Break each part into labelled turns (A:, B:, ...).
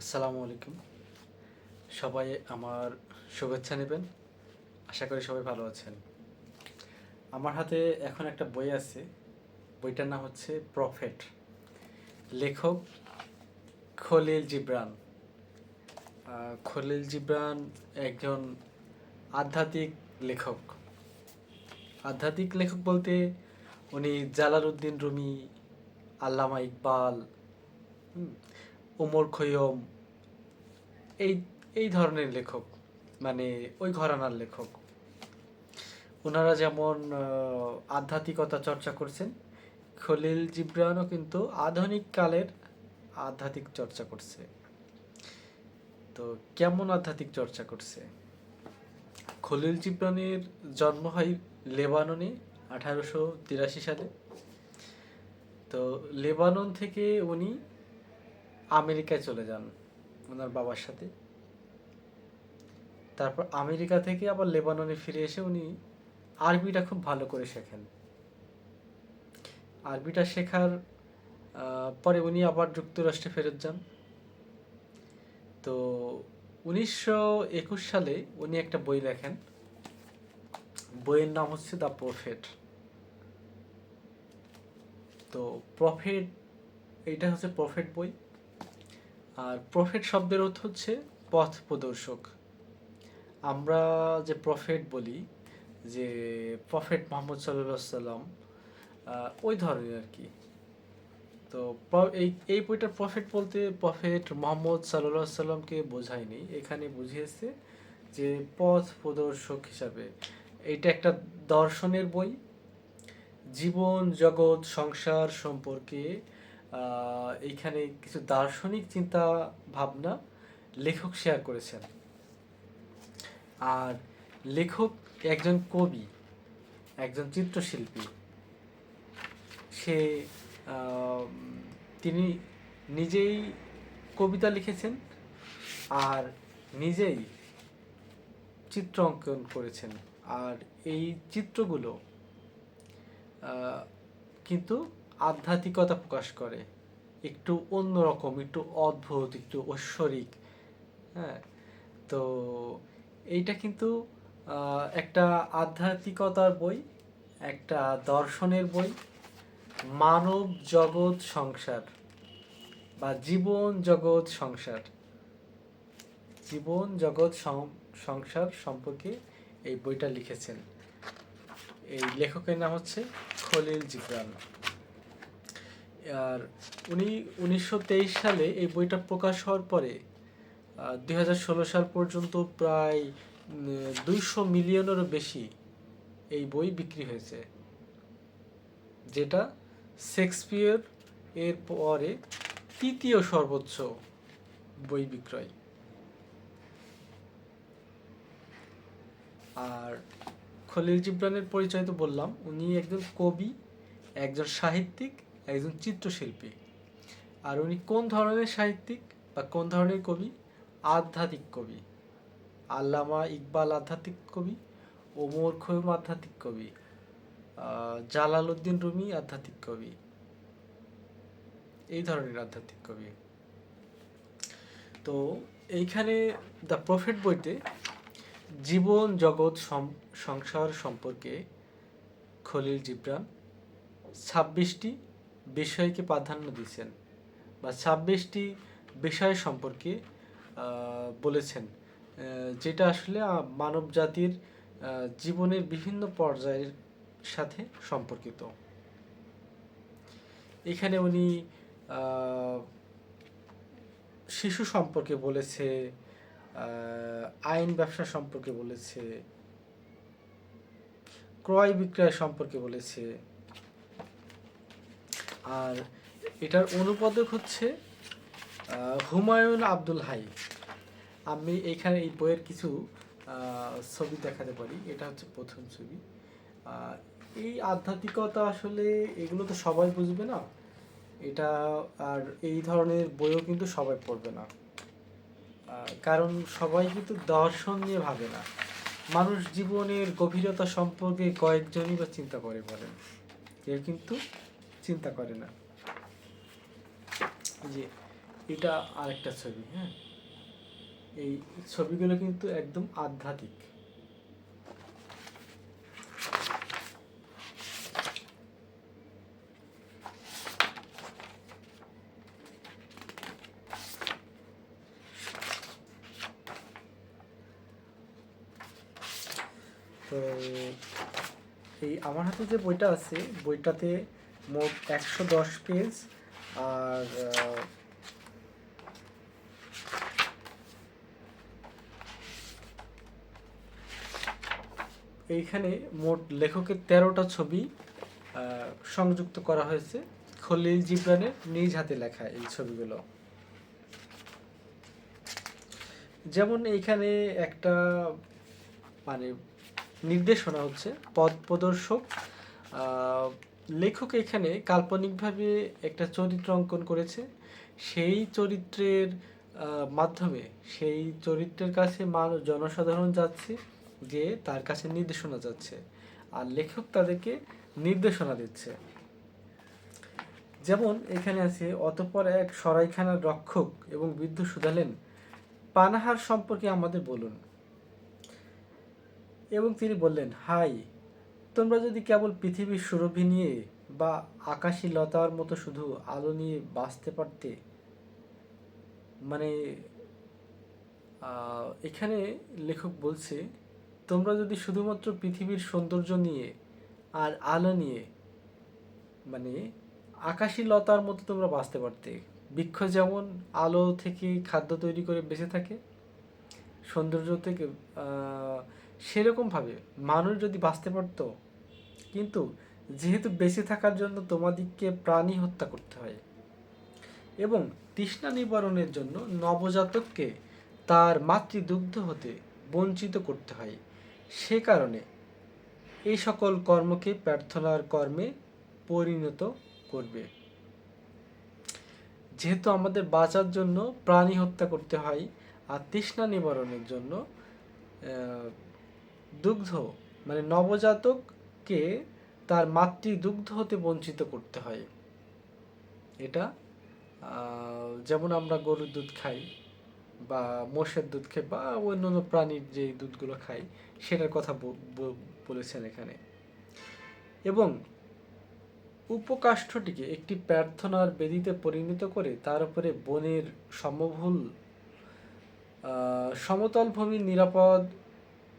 A: আসসালামু আলাইকুম। সবাই আমার শুভেচ্ছা নেবেন। আশা করি সবাই ভালো আছেন। আমার হাতে এখন একটা বই আছে। বইটার নাম হচ্ছে প্রফেট। লেখক খলিল জিব্রান। খলিল জিব্রান একজন আধ্যাত্মিক লেখক। আধ্যাত্মিক লেখক বলতে উনি জালালউদ্দিন রুমি, আল্লামা ইকবাল ওমর খৈয়ম, এই এই ধরনের লেখক মানে ওই ঘরানার লেখক। ওনারা যেমন আধ্যাত্মিকতা চর্চা করছেন, খলিল জিব্রানও কিন্তু আধুনিক কালের আধ্যাত্মিক চর্চা করছে। তো কেমন আধ্যাত্মিক চর্চা করছে? খলিল জিব্রানের জন্ম হয় লেবাননে আঠারোশো তিরাশি সালে। তো লেবানন থেকে উনি আমেরিকায় চলে যান ওনার বাবার সাথে। তারপর আমেরিকা থেকে আবার লেবাননে ফিরে এসে উনি আরবিটা খুব ভালো করে শেখেন। আরবিটা শেখার পরে উনি আবার যুক্তরাষ্ট্রে ফেরত যান। তো উনিশশো একুশ সালে উনি একটা বই লেখেন। বইয়ের নাম হচ্ছে দ্য প্রফেট। তো প্রফেট এটা হচ্ছে প্রফেট বই। আর প্রফেট শব্দের অর্থ হচ্ছে পথ প্রদর্শক। আমরা যে প্রফেট বলি, যে প্রফেট মোহাম্মদ সাল্লাম ওই ধরনের আর কি। তো এই এই বইটার প্রফেট বলতে প্রফেট মোহাম্মদ সাল্লাহ সাল্লামকে বোঝায়নি। এখানে বুঝিয়েছে যে পথ প্রদর্শক হিসাবে। এটা একটা দর্শনের বই। জীবন, জগৎ, সংসার সম্পর্কে এইখানে কিছু দার্শনিক চিন্তা ভাবনা লেখক শেয়ার করেছেন। আর লেখক একজন কবি, একজন চিত্রশিল্পী, সে তিনি নিজেই কবিতা লিখেছেন আর নিজেই চিত্র অঙ্কন করেছেন। আর এই চিত্রগুলো কিন্তু আধ্যাত্মিকতা প্রকাশ করে। একটু অন্যরকম, একটু অদ্ভুত, একটু ঐশ্বরিক হ্যাঁ? তো এইটা কিন্তু একটা আধ্যাত্মিকতার বই, একটা দর্শনের বই, মানব জগৎ সংসার বা জীবন জগৎ সংসার। জীবন জগৎ সংসার সম্পর্কে এই বইটা লিখেছেন। এই লেখকের নাম হচ্ছে খলিল জিবরান। আর উনি উনিশশো তেইশ সালে এই বইটা প্রকাশ হওয়ার পরে দুই হাজার ষোলো সাল পর্যন্ত প্রায় দুইশো মিলিয়নেরও বেশি এই বই বিক্রি হয়েছে। যেটা শেক্সপিয়র এর পরে তৃতীয় সর্বোচ্চ বই বিক্রয়। আর খলিল জিব্রানের পরিচয় তো বললাম, উনি একজন কবি, একজন সাহিত্যিক একজন চিত্রশিল্পী। আর উনি কোন ধরনের সাহিত্যিক বা কোন ধরনের কবি? আধ্যাত্মিক কবি। আল্লামা ইকবাল আধ্যাত্মিক কবি, ওমর খৈম আধ্যাত্মিক কবি জালালউদ্দিন রুমি আধ্যাত্মিক কবি। এই ধরনের আধ্যাত্মিক কবি। তো এইখানে দ্য প্রফেট বইতে জীবন, জগৎ সংসার সম্পর্কে খলিল জিব্রান ছাব্বিশটি বিষয়কে প্রাধান্য দিয়েছেন বা ছাব্বিশটি বিষয় সম্পর্কে বলেছেন যেটা আসলে মানব জাতির জীবনের বিভিন্ন পর্যায়ের সাথে সম্পর্কিত। এখানে উনি শিশু সম্পর্কে বলেছে আইন ব্যবসা সম্পর্কে বলেছে, ক্রয় বিক্রয় সম্পর্কে বলেছে আর এটার অনুপাদক হচ্ছে হুমায়ুন আব্দুল হাই। আমি এখানে এই বইয়ের কিছু ছবি দেখাতে পারি। এটা হচ্ছে প্রথম ছবি। এই আধ্যাত্মিকতা আসলে এগুলো তো সবাই বুঝবে না। এটা আর এই ধরনের বইও কিন্তু সবাই পড়বে না। কারণ সবাই কিন্তু দর্শন নিয়ে ভাবে না। মানুষ জীবনের গভীরতা সম্পর্কে কয়েকজনই বা চিন্তা করে বলেন। কেউ কিন্তু চিন্তা করে না। যে এটা আরেকটা ছবি হ্যাঁ? এই ছবিগুলো কিন্তু একদম আধ্যাত্মিক। তো এই আমার হাতে যে বইটা আছে, বইটাতে মোট একশো দশ পেজ আর এইখানে মোট লেখকের তেরোটা ছবি সংযুক্ত করা হয়েছে। খলিল জিবরানের নিজ হাতে লেখা এই ছবিগুলো। যেমন এইখানে একটা মানে নির্দেশনা হচ্ছে, পথ প্রদর্শক লেখক এখানে কাল্পনিকভাবে একটা চরিত্র অঙ্কন করেছে। সেই চরিত্রের মাধ্যমে সেই চরিত্রের কাছে মানুষ জনসাধারণ যাচ্ছে যে তার কাছে নির্দেশনা যাচ্ছে আর লেখক তাদেরকে নির্দেশনা দিচ্ছে। যেমন এখানে আছে, অতঃপর এক সরাইখানার রক্ষক এবং বৃদ্ধ শুধালেন, পানাহার সম্পর্কে আমাদের বলুন। এবং তিনি বললেন, হাই তোমরা যদি কেবল পৃথিবীর সুরভি নিয়ে বা আকাশী লতার মতো শুধু আলো নিয়ে বাঁচতে পারতে মানে এখানে লেখক বলছে, তোমরা যদি শুধুমাত্র পৃথিবীর সৌন্দর্য নিয়ে আর আলো নিয়ে মানে আকাশী লতার মতো তোমরা বাঁচতে পারতে, বৃক্ষ যেমন আলো থেকে খাদ্য তৈরি করে বেঁচে থাকে, সৌন্দর্য থেকে সেরকমভাবে মানুষ যদি বাঁচতে পারতো কিন্তু যেহেতু বেঁচে থাকার জন্য তোমাদিগকে প্রাণী হত্যা করতে হয় এবং তৃষ্ণা নিবারণের জন্য নবজাতককে তার মাতৃদুগ্ধ হতে বঞ্চিত করতে হয়, সে কারণে এই সকল কর্মকে প্রার্থনার কর্মে পরিণত করবে। যেহেতু আমাদের বাঁচার জন্য প্রাণী হত্যা করতে হয় আর তৃষ্ণা নিবারণের জন্য দুগ্ধ মানে নবজাতককে তার মাতৃ দুগ্ধ হতে বঞ্চিত করতে হয়। এটা যেমন আমরা গরুর দুধ খাই বা মোষের দুধ খাই বা অন্যান্য প্রাণীর যে দুধগুলো খাই, সেটার কথা বলেছেন এখানে। এবং উপকাষ্ঠটিকে একটি প্রার্থনার বেদিতে পরিণত করে তার উপরে বনের সমভুল সমতল ভূমির নিরাপদ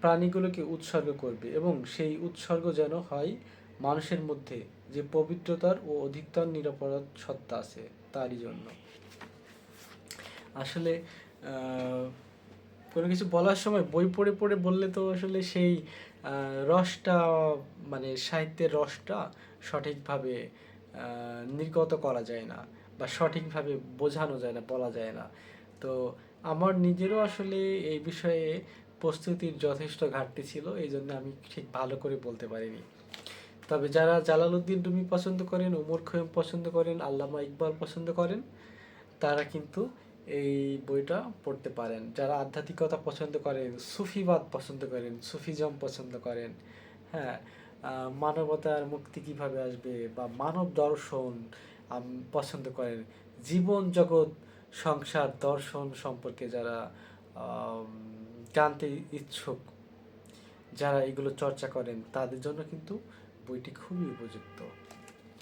A: প্রাণীগুলোকে উৎসর্গ করবে এবং সেই উৎসর্গ যেন হয় মানুষের মধ্যে, যে পবিত্রতার ও অধিকতর নিরাপদ সত্তা আছে তারই জন্য। আসলে কোনো কিছু বলার সময় বই পড়ে পড়ে বললে তো আসলে সেই রসটা মানে সাহিত্যের রসটা সঠিকভাবে নির্গত করা যায় না বা সঠিকভাবে বোঝানো যায় না, বলা যায় না। তো আমার নিজেরও আসলে এই বিষয়ে প্রস্তুতির যথেষ্ট ঘাটতি ছিল, এই জন্য আমি ঠিক ভালো করে বলতে পারিনি। তবে যারা জালালউদ্দিন রুমি পছন্দ করেন ওমর খৈয়ম পছন্দ করেন, আল্লামা ইকবাল পছন্দ করেন, তারা কিন্তু এই বইটা পড়তে পারেন। যারা আধ্যাত্মিকতা পছন্দ করেন, সুফিবাদ পছন্দ করেন, সুফিজম পছন্দ করেন হ্যাঁ মানবতার মুক্তি কীভাবে আসবে বা মানব দর্শন পছন্দ করেন, জীবন জগৎ সংসার দর্শন সম্পর্কে যারা জানতে ইচ্ছুক যারা এগুলো চর্চা করেন, তাদের জন্য কিন্তু বইটি খুবই উপযুক্ত।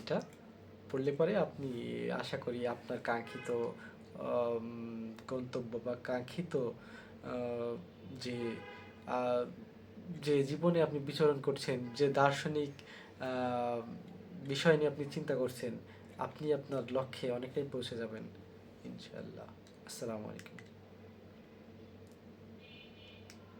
A: এটা পড়লে পরে আপনি আশা করি আপনার কাঙ্ক্ষিত গন্তব্য বা কাঙ্ক্ষিত যে যে জীবনে আপনি বিচরণ করছেন, যে দার্শনিক বিষয় নিয়ে আপনি চিন্তা করছেন, আপনি আপনার লক্ষ্যে অনেকটাই পৌঁছে যাবেন, ইনশাআল্লাহ। আসসালামু আলাইকুম।